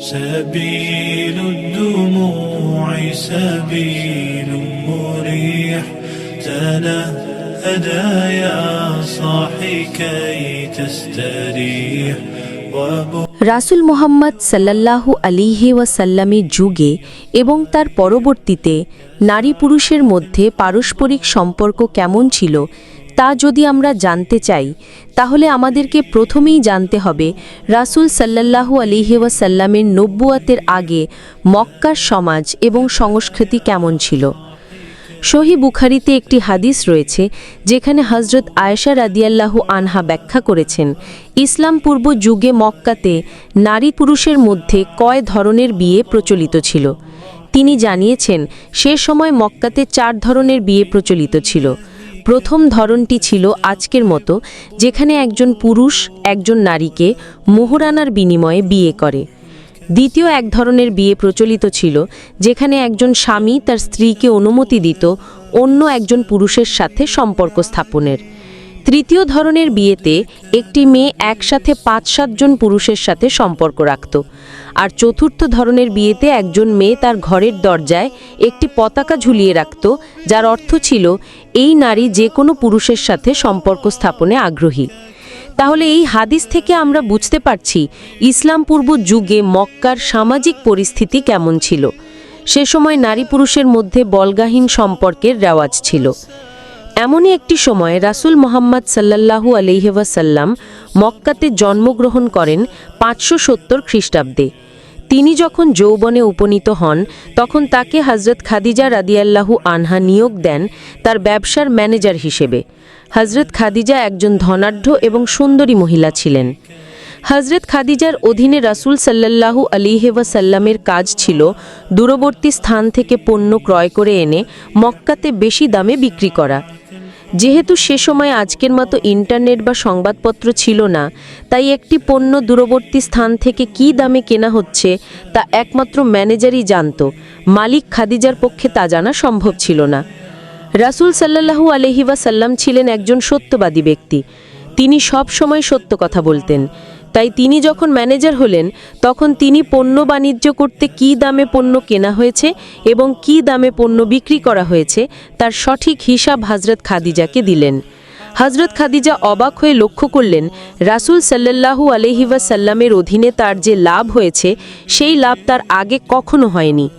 سبيل الدموع سبيل مريح تنهدى يا صاحي كي تستريح وبكى রাসুল মোহাম্মদ সাল্লাল্লাহু আলিহি ওয়াসাল্লামের যুগে এবং তার পরবর্তীতে নারী পুরুষের মধ্যে পারস্পরিক সম্পর্ক কেমন ছিল তা যদি আমরা জানতে চাই, তাহলে আমাদেরকে প্রথমেই জানতে হবে, রাসুল সাল্লাল্লাহু আলিহি ওয়াসাল্লামের নব্বুয়াতের আগে মক্কার সমাজ এবং সংস্কৃতি কেমন ছিল। সহি বুখারিতে একটি হাদিস রয়েছে, যেখানে হজরত আয়েশা রাদিয়াল্লাহু আনহা ব্যাখ্যা করেছেন, ইসলাম পূর্ব যুগে মক্কাতে নারী পুরুষের মধ্যে কয় ধরনের বিয়ে প্রচলিত ছিল? তিনি জানিয়েছেন, সে সময় মক্কাতে চার ধরনের বিয়ে প্রচলিত ছিল। প্রথম ধরনটি ছিল আজকের মতো, যেখানে একজন পুরুষ, একজন নারীকে মোহরানার বিনিময়ে বিয়ে করে। দ্বিতীয় এক ধরনের বিয়ে প্রচলিত ছিল, যেখানে একজন স্বামী তার স্ত্রীকে অনুমতি দিত অন্য একজন পুরুষের সাথে সম্পর্ক স্থাপনের। তৃতীয় ধরনের বিয়েতে একটি মেয়ে একসাথে পাঁচ সাতজন পুরুষের সাথে সম্পর্ক রাখত। আর চতুর্থ ধরনের বিয়েতে একজন মেয়ে তার ঘরের দরজায় একটি পতাকা ঝুলিয়ে রাখত, যার অর্থ ছিল, এই নারী যে কোনো পুরুষের সাথে সম্পর্ক স্থাপনে আগ্রহী। তাহলে এই হাদিস থেকে আমরা বুঝতে পারছি, ইসলাম পূর্ব যুগে মক্কার সামাজিক পরিস্থিতি কেমন ছিল। সে সময় নারী পুরুষের মধ্যে বলগাহীন সম্পর্কের রেওয়াজ ছিল। এমনই একটি সময় রাসূল মোহাম্মদ সাল্লাল্লাহু আলহিহাসাল্লাম মক্কাতে জন্মগ্রহণ করেন পাঁচশো সত্তর খ্রিস্টাব্দে। তিনি যখন যৌবনে উপনীত হন, তখন তাকে হজরত খাদিজা রাদিয়াল্লাহু আনহা নিয়োগ দেন তার ব্যবসার ম্যানেজার হিসেবে। হজরত খাদিজা একজন ধনাঢ্য এবং সুন্দরী মহিলা ছিলেন। হজরত খাদিজার অধীনে রাসূল সাল্লাল্লাহু আলিহেওয়াসাল্লামের কাজ ছিল দূরবর্তী স্থান থেকে পণ্য ক্রয় করে এনে মক্কাতে বেশি দামে বিক্রি করা। যেহেতু সে সময় আজকের মতো ইন্টারনেট বা সংবাদপত্র ছিল না, তাই একটি পণ্য দূরবর্তী স্থান থেকে কি দামে কেনা হচ্ছে তা একমাত্র ম্যানেজারই জানত। মালিক খাদিজার পক্ষে তা জানা সম্ভব ছিল না। রাসুল সাল্লাহু আলহিবা সাল্লাম ছিলেন একজন সত্যবাদী ব্যক্তি। তিনি সব সময় সত্য কথা বলতেন। তাই তিনি যখন ম্যানেজার হলেন, তখন তিনি পণ্য বাণিজ্য করতে কী দামে পণ্য কেনা হয়েছে এবং কী দামে পণ্য বিক্রি করা হয়েছে, তার সঠিক হিসাব হজরত খাদিজাকে দিলেন। হজরত খাদিজা অবাক হয়ে লক্ষ্য করলেন, রাসূল সাল্লাল্লাহু আলহিবাসাল্লামের অধীনে তার যে লাভ হয়েছে, সেই লাভ তার আগে কখনো হয়নি।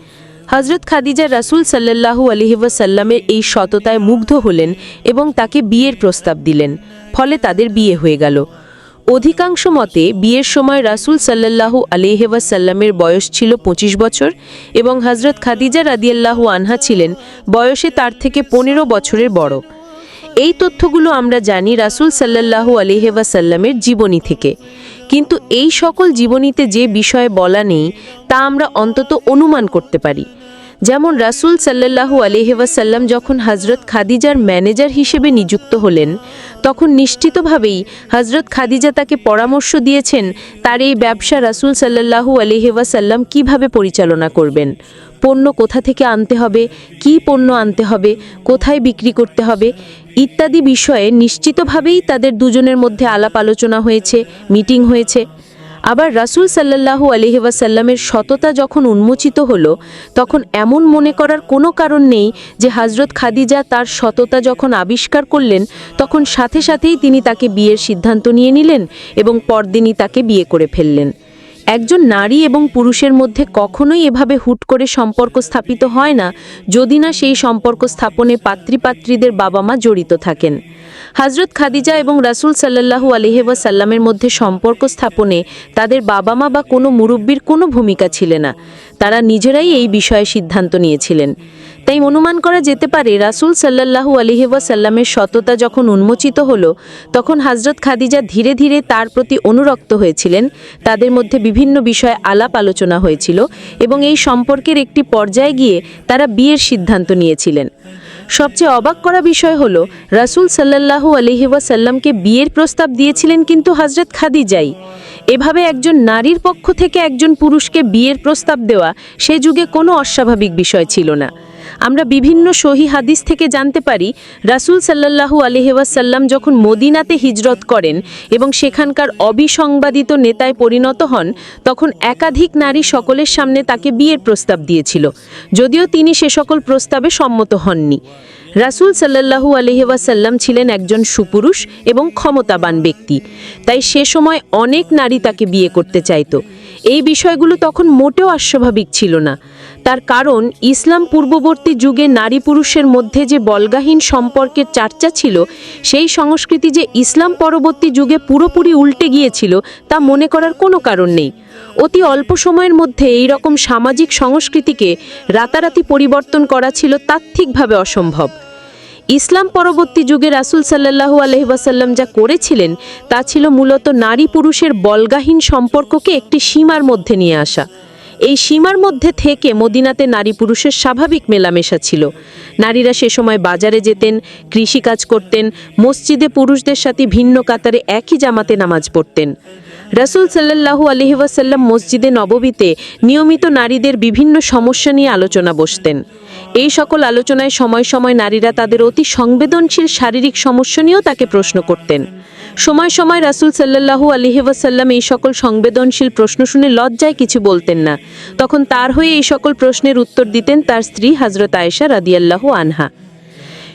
হজরত খাদিজা রাসূল সাল্লাল্লাহু আলহিবাসাল্লামের এই সততায় মুগ্ধ হলেন এবং তাকে বিয়ের প্রস্তাব দিলেন, ফলে তাদের বিয়ে হয়ে গেল। অধিকাংশ মতে বিয়ের সময় রাসূল সাল্লাল্লাহু আলহিবাসাল্লামের বয়স ছিল ২৫ বছর এবং হজরত খাদিজা রাদিয়াল্লাহু আনহা ছিলেন বয়সে তার থেকে পনেরো বছরের বড়। এই তথ্যগুলো আমরা জানি রাসূল সাল্লাল্লাহু আলহিবাসাল্লামের জীবনী থেকে। কিন্তু এই সকল জীবনীতে যে বিষয়ে বলা নেই, তা আমরা অন্তত অনুমান করতে পারি। যেমন রাসূল সাল্লাল্লাহু আলহিবাসাল্লাম যখন হজরত খাদিজার ম্যানেজার হিসেবে নিযুক্ত হলেন, তখন নিশ্চিতভাবেই হজরত খাদিজা তাকে পরামর্শ দিয়েছেন, তার এই ব্যবসা রাসূল সাল্লাল্লাহু আলহিবাসাল্লাম কীভাবে পরিচালনা করবেন? পণ্য কোথা থেকে আনতে হবে? কি পণ্য আনতে হবে? কোথায় বিক্রি করতে হবে? ইত্যাদি বিষয়ে নিশ্চিতভাবেই তাদের দুজনের মধ্যে আলাপ আলোচনা হয়েছে, মিটিং হয়েছে। আবার রাসূল সাল্লাল্লাহু আলহিবাসাল্লামের সততা যখন উন্মোচিত হলো, তখন এমন মনে করার কোনো কারণ নেই যে হজরত খাদিজা তার সততা যখন আবিষ্কার করলেন, তখন সাথে সাথেই তিনি তাকে বিয়ের সিদ্ধান্ত নিয়ে নিলেন এবং পরদিনই তাকে বিয়ে করে ফেললেন। একজন নারী এবং পুরুষের মধ্যে কখনোই এভাবে হুট করে সম্পর্ক স্থাপিত হয় না, যদি না সেই সম্পর্ক স্থাপনে পাত্রীপাত্রীদের বাবা মা জড়িত থাকেন। হজরত খাদিজা এবং রাসূল সাল্লাল্লাহু আলহিবা সাল্লামের মধ্যে সম্পর্ক স্থাপনে তাদের বাবা মা বা কোনো মুরব্বীর কোনো ভূমিকা ছিল না। তারা নিজেরাই এই বিষয়ে সিদ্ধান্ত নিয়েছিলেন। তাই অনুমান করা যেতে পারে, রাসূল সাল্লাল্লাহু আলহিবা সাল্লামের সততা যখন উন্মোচিত হল, তখন হজরত খাদিজা ধীরে ধীরে তার প্রতি অনুরক্ত হয়েছিলেন। তাদের মধ্যে বিভিন্ন বিষয়ে আলাপ আলোচনা হয়েছিল এবং এই সম্পর্কের একটি পর্যায়ে গিয়ে তারা বিয়ের সিদ্ধান্ত নিয়েছিলেন। সবচেয়ে অবাক করা বিষয় হল, রাসূল সাল্লাল্লাহু আলহি ওয়াসাল্লামকে বিয়ের প্রস্তাব দিয়েছিলেন কিন্তু হজরত খাদিজাই। এভাবে একজন নারীর পক্ষ থেকে একজন পুরুষকে বিয়ের প্রস্তাব দেওয়া সে যুগে কোনো অস্বাভাবিক বিষয় ছিল না। আমরা বিভিন্ন সহি হাদিস থেকে জানতে পারি, রাসূল সাল্লাল্লাহু আলাইহি যখন মদিনাতে হিজরত করেন এবং সেখানকার অবিসংবাদিত নেতায় পরিণত হন, তখন একাধিক নারী সকলের সামনে তাকে বিয়ের প্রস্তাব দিয়েছিল। যদিও তিনি সে সকল প্রস্তাবে সম্মত হননি। রাসূল সাল্লাল্লাহু আলাইহি ছিলেন একজন সুপুরুষ এবং ক্ষমতাবান ব্যক্তি, তাই সে সময় অনেক নারী তাকে বিয়ে করতে চাইতো। এই বিষয়গুলো তখন মোটেও অস্বাভাবিক ছিল না। তার কারণ ইসলাম পূর্ববর্তী যুগে নারী পুরুষের মধ্যে যে বলগাহীন সম্পর্কের চর্চা ছিল, সেই সংস্কৃতি যে ইসলাম পরবর্তী যুগে পুরোপুরি উল্টে গিয়েছিল, তা মনে করার কোনো কারণ নেই। অতি অল্প সময়ের মধ্যে এই রকম সামাজিক সংস্কৃতিকে রাতারাতি পরিবর্তন করা ছিল তাত্ত্বিকভাবে অসম্ভব। ইসলাম পরবর্তী যুগে রাসূল সাল্লাল্লাহু আলহি ওয়াসাল্লাম যা করেছিলেন, তা ছিল মূলত নারী পুরুষের বলগাহীন সম্পর্ককে একটি সীমার মধ্যে নিয়ে আসা। এই সীমার মধ্যে থেকে মদিনাতে নারী পুরুষের স্বাভাবিক মেলামেশা ছিল। নারীরা সে সময় বাজারে যেতেন, কৃষিকাজ করতেন, মসজিদে পুরুষদের সাথে ভিন্ন কাতারে একই জামাতে নামাজ পড়তেন। রাসুল সাল্লাল্লাহু আলহিবাসাল্লাম মসজিদে নববীতে নিয়মিত নারীদের বিভিন্ন সমস্যা নিয়ে আলোচনা বসতেন। এই সকল আলোচনায় সময় সময় নারীরা তাদের অতি সংবেদনশীল শারীরিক সমস্যা নিয়েও তাকে প্রশ্ন করতেন। সময় সময় রাসূল সাল্লাল্লাহু আলহি ওয়াসাল্লাম এই সকল সংবেদনশীল প্রশ্ন শুনে লজ্জায় কিছু বলতেন না। তখন তার হয়ে এই সকল প্রশ্নের উত্তর দিতেন তার স্ত্রী হজরত আয়েশা রাদিয়াল্লাহু আনহা।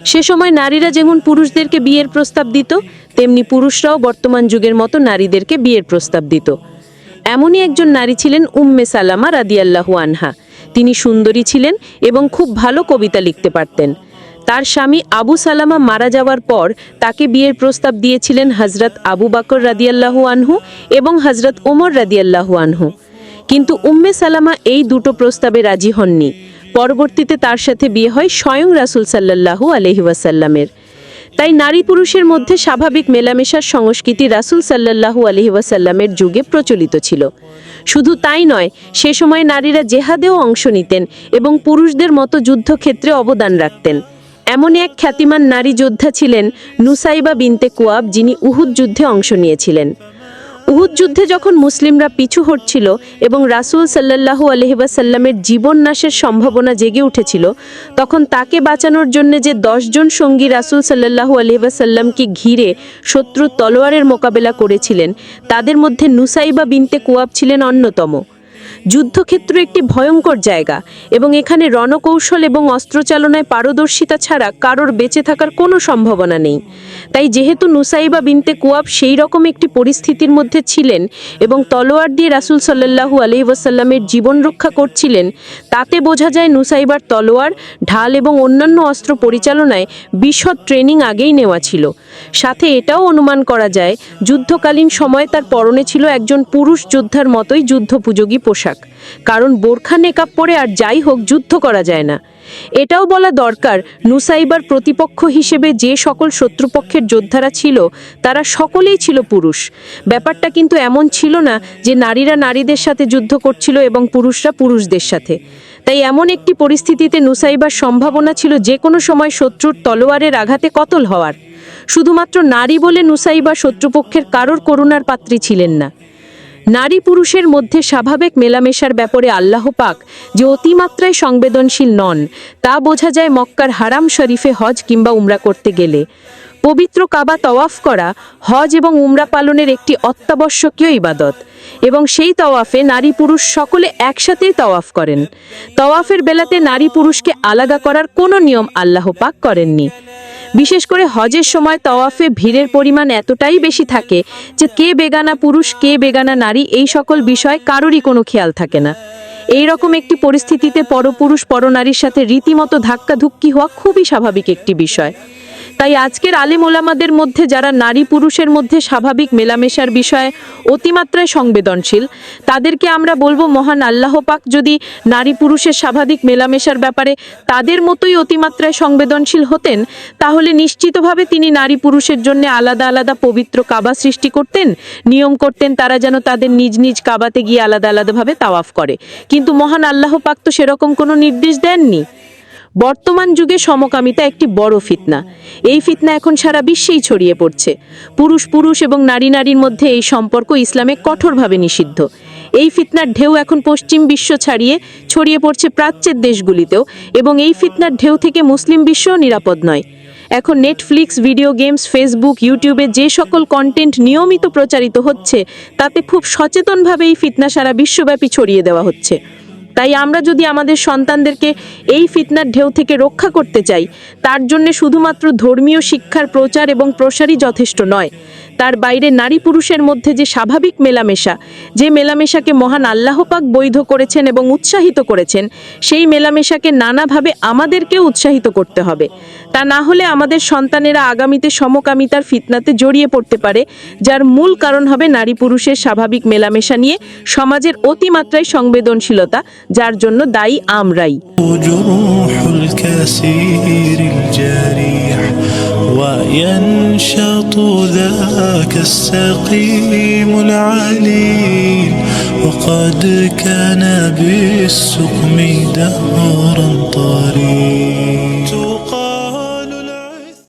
সে সময় নারীরা যেমন পুরুষদেরকে বিয়ের প্রস্তাব দিত, তেমনি পুরুষরাও বর্তমান যুগের মতো নারীদেরকে বিয়ের প্রস্তাব দিত। এমনই একজন নারী ছিলেন উম্মে সালামা রাদিয়াল্লাহু আনহা। তিনি সুন্দরী ছিলেন এবং খুব ভালো কবিতা লিখতে পারতেন। তার স্বামী আবু সালামা মারা যাওয়ার পর তাকে বিয়ের প্রস্তাব দিয়েছিলেন হজরত আবু বাকর রাদিয়াল্লাহু আনহু এবং হজরত ওমর রাদিয়াল্লাহু আনহু। কিন্তু উম্মে সালামা এই দুটো প্রস্তাবে রাজি হননি। পরবর্তীতে তার সাথে বিয়ে হয় স্বয়ং রাসূল সাল্লাল্লাহু আলহি ওয়াসাল্লামের। তাই নারী পুরুষের মধ্যে স্বাভাবিক মেলামেশার সংস্কৃতি রাসূল সাল্লাল্লাহু আলহি ওয়াসাল্লামের যুগে প্রচলিত ছিল। শুধু তাই নয়, সে সময় নারীরা জেহাদেও অংশ নিতেন এবং পুরুষদের মতো যুদ্ধক্ষেত্রে অবদান রাখতেন। এমন এক খ্যাতিমান নারী যোদ্ধা ছিলেন নুসাইবা বিনতে কুয়াব যিনি উহুদ যুদ্ধে অংশ নিয়েছিলেন। উহুদ যুদ্ধে যখন মুসলিমরা পিছু হটছিল এবং রাসুল সাল্লাল্লাহু আলহিবাসাল্লামের জীবন নাশের সম্ভাবনা জেগে উঠেছিল, তখন তাকে বাঁচানোর জন্য যে দশজন সঙ্গী রাসুল সাল্লাহু আলহিবাসাল্লামকে ঘিরে শত্রু তলোয়ারের মোকাবেলা করেছিলেন, তাদের মধ্যে নুসাইবা বিনতে কুয়াব ছিলেন অন্যতম। যুদ্ধক্ষেত্র একটি ভয়ঙ্কর জায়গা এবং এখানে রণকৌশল এবং অস্ত্রচালনায় পারদর্শিতা ছাড়া কারোর বেঁচে থাকার কোনো সম্ভাবনা নেই। তাই যেহেতু নুসাইবা বিনতে কুয়াব সেই রকম একটি পরিস্থিতির মধ্যে ছিলেন এবং তলোয়ার দিয়ে রাসূল সাল্লাল্লাহু আলাইহি ওয়াসাল্লামের জীবন রক্ষা করছিলেন, তাতে বোঝা যায় নুসাইবার তলোয়ার, ঢাল এবং অন্যান্য অস্ত্র পরিচালনায় বিশদ ট্রেনিং আগেই নেওয়া ছিল। সাথে এটাও অনুমান করা যায়, যুদ্ধকালীন সময়ে তার পরনে ছিল একজন পুরুষ যোদ্ধার মতোই যুদ্ধোপযোগী পোশাক। কারণ বোরখা নেকাব পরে আর যাই হোক, যুদ্ধ করা যায় না। এটাও বলা দরকার, নুসাইবার প্রতিপক্ষ হিসেবে যে সকল শত্রুপক্ষের যোদ্ধারা ছিল, তারা সকলেই ছিল পুরুষ। ব্যাপারটা কিন্তু এমন ছিল না যে নারীরা নারীদের সাথে যুদ্ধ করছিল এবং পুরুষরা পুরুষদের সাথে। তাই এমন একটি পরিস্থিতিতে নুসাইবার সম্ভাবনা ছিল যে কোনো সময় শত্রুর তলোয়ারের আঘাতে কতল হওয়ার। শুধুমাত্র নারী বলে নুসাইবা শত্রুপক্ষের কারোর করুণার পাত্রী ছিলেন না। নারী পুরুষের মধ্যে স্বাভাবিক মেলামেশার ব্যাপারে আল্লাহ পাক যে অতিমাত্রায় সংবেদনশীল নন, তা বোঝা যায় মক্কার হারাম শরীফে হজ কিংবা উমরা করতে গেলে। পবিত্র কাবা তওয়াফ করা হজ এবং উমরা পালনের একটি অত্যাবশ্যকীয় ইবাদত এবং সেই তওয়াফে নারী পুরুষ সকলে একসাথেই তওয়াফ করেন। তওয়াফের বেলাতে নারী পুরুষকে আলাদা করার কোনো নিয়ম আল্লাহ পাক করেননি। বিশেষ করে হজের সময় তওয়াফে ভিড়ের পরিমাণ এতটাই বেশি থাকে যে কে বেগানা পুরুষ, কে বেগানা নারী, এই সকল বিষয় কারোরই কোনো খেয়াল থাকে না। এই রকম একটি পরিস্থিতিতে পরপুরুষ, পরনারীর সাথে রীতিমতো ধাক্কাধুক্কি হওয়া খুবই স্বাভাবিক একটি বিষয়। তাই আজকের আলেম ওলামাদের মধ্যে যারা নারী পুরুষের মধ্যে স্বাভাবিক মেলামেশার বিষয়ে অতিমাত্রায় সংবেদনশীল, তাদেরকে আমরা বলব, মহান আল্লাহ পাক যদি নারী পুরুষের স্বাভাবিক মেলামেশার ব্যাপারে তাদের মতোই অতিমাত্রায় সংবেদনশীল হতেন, তাহলে নিশ্চিতভাবে তিনি নারী পুরুষের জন্য আলাদা আলাদা পবিত্র কাবা সৃষ্টি করতেন, নিয়ম করতেন তারা যেন তাদের নিজ নিজ কাবাতে গিয়ে আলাদা আলাদাভাবে তাওয়াফ করে। কিন্তু মহান আল্লাহ পাক তো সেরকম কোনো নির্দেশ দেননি। বর্তমান যুগে সমকামিতা একটি বড় ফিতনা। এই ফিতনা এখন সারা বিশ্বেই ছড়িয়ে পড়ছে। পুরুষ পুরুষ এবং নারী নারীর মধ্যে এই সম্পর্ক ইসলামে কঠোরভাবে নিষিদ্ধ। এই ফিতনার ঢেউ এখন পশ্চিম বিশ্ব ছাড়িয়ে ছড়িয়ে পড়ছে প্রাচ্যের দেশগুলিতেও এবং এই ফিতনার ঢেউ থেকে মুসলিম বিশ্বও নিরাপদ নয়। এখন নেটফ্লিক্স ভিডিও গেমস ফেসবুক ইউটিউবে যে সকল কন্টেন্ট নিয়মিত প্রচারিত হচ্ছে, তাতে খুব সচেতনভাবে এই ফিতনা সারা বিশ্বব্যাপী ছড়িয়ে দেওয়া হচ্ছে। তাই আমরা যদি আমাদের সন্তানদেরকে এই ফিতনার ঢেউ থেকে রক্ষা করতে চাই, তার জন্য শুধুমাত্র ধর্মীয় শিক্ষার প্রচার এবং প্রসারই যথেষ্ট নয়। তার বাইরে নারী পুরুষের মধ্যে যে স্বাভাবিক মেলামেশা, যে মেলামেশাকে মহান আল্লাহপাক বৈধ করেছেন এবং উৎসাহিত করেছেন, সেই মেলামেশাকে নানাভাবে আমাদেরকেও উৎসাহিত করতে হবে। তা না হলে আমাদের সন্তানেরা আগামীতে সমকামিতার ফিতনাতে জড়িয়ে পড়তে পারে, যার মূল কারণ হবে নারী পুরুষের স্বাভাবিক মেলামেশা নিয়ে সমাজের অতিমাত্রায় সংবেদনশীলতা, যার জন্য দায়ী আমরাই। وينشط ذاك السقيم العليل وقد كان بالسقم دهرا طريق